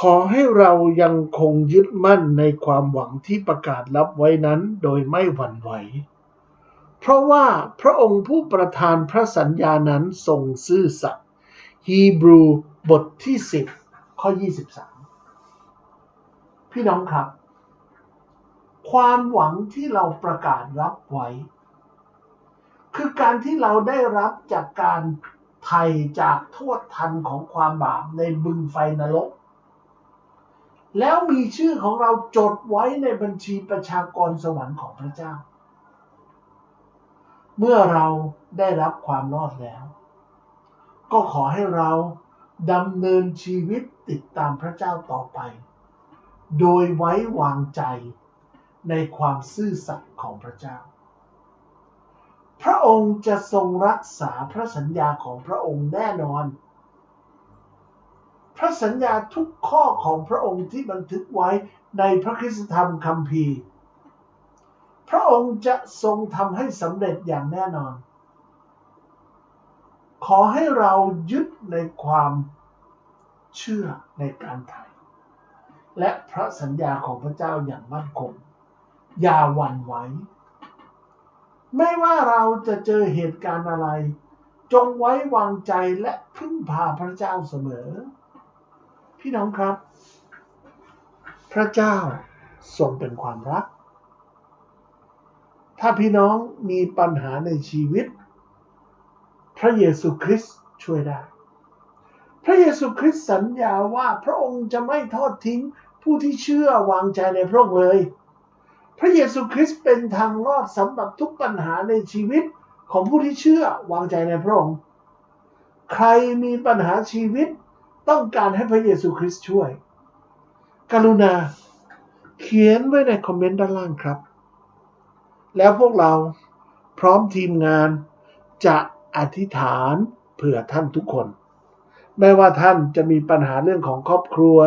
ขอให้เรายังคงยึดมั่นในความหวังที่ประกาศรับไว้นั้นโดยไม่หวั่นไหว เพราะว่าพระองค์ผู้ประทานพระสัญญานั้นทรงซื่อสัตย์ฮีบรูบทที่ 10 ข้อ 23 พี่น้องครับ ความหวังที่เราประกาศรับไว้ คือการที่เราได้รับจากการไถ่จากโทษทันของความบาปในบึงไฟนรก แล้วมีชื่อของเราจดไว้ในบัญชีประชากรสวรรค์ของพระเจ้า เมื่อเราได้รับความรอดแล้ว ก็ขอให้เราดำเนินชีวิตติดตามพระเจ้าต่อไป โดยไว้วางใจในความซื่อสัตย์ของพระเจ้า พระองค์จะทรงรักษาพระสัญญาของพระองค์แน่นอน ระสัญญาทุกข้อของพระองค์ที่บันทึกไว้ในพระคริสธรรมคัมภีร์ พระองค์จะทรงทำให้สำเร็จอย่างแน่นอน ขอให้เรายึดในความเชื่อในการไถ่และพระสัญญาของพระเจ้าอย่างมั่นคง อย่าหวั่นไหว ไม่ว่าเราจะเจอเหตุการณ์อะไร จงไว้วางใจและพึ่งพาพระเจ้าเสมอ พี่น้องครับ พระเจ้าทรงเป็นความรัก ถ้าพี่น้องมีปัญหาในชีวิต พระเยซูคริสต์ช่วยได้ พระเยซูคริสต์สัญญาว่าพระองค์จะไม่ทอดทิ้งผู้ที่เชื่อวางใจในพระองค์เลย พระเยซูคริสต์เป็นทางรอดสำหรับทุกปัญหาในชีวิตของผู้ที่เชื่อวางใจในพระองค์ ใครมีปัญหาชีวิต ต้องการให้พระเยซูคริสต์ช่วย กรุณาเขียนไว้ในคอมเมนต์ด้านล่างครับ แล้วพวกเราพร้อมทีมงานจะอธิษฐานเผื่อท่านทุกคน ไม่ว่าท่านจะมีปัญหาเรื่องของครอบครัว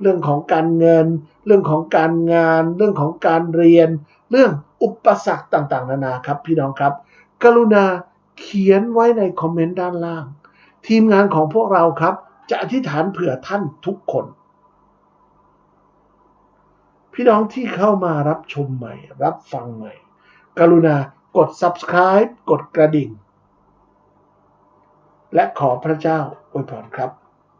เรื่องของการเงิน เรื่องของการงาน เรื่องของการเรียน เรื่องอุปสรรคต่างๆ นานาครับ พี่น้องครับ กรุณาเขียนไว้ในคอมเมนต์ด้านล่าง ทีมงานของพวกเราครับ จะอธิษฐานเผื่อท่านทุกคน พี่น้องที่เข้ามารับชมใหม่ รับฟังใหม่ กรุณากด subscribe กดกระดิ่ง และขอพระเจ้าอวยพรครับ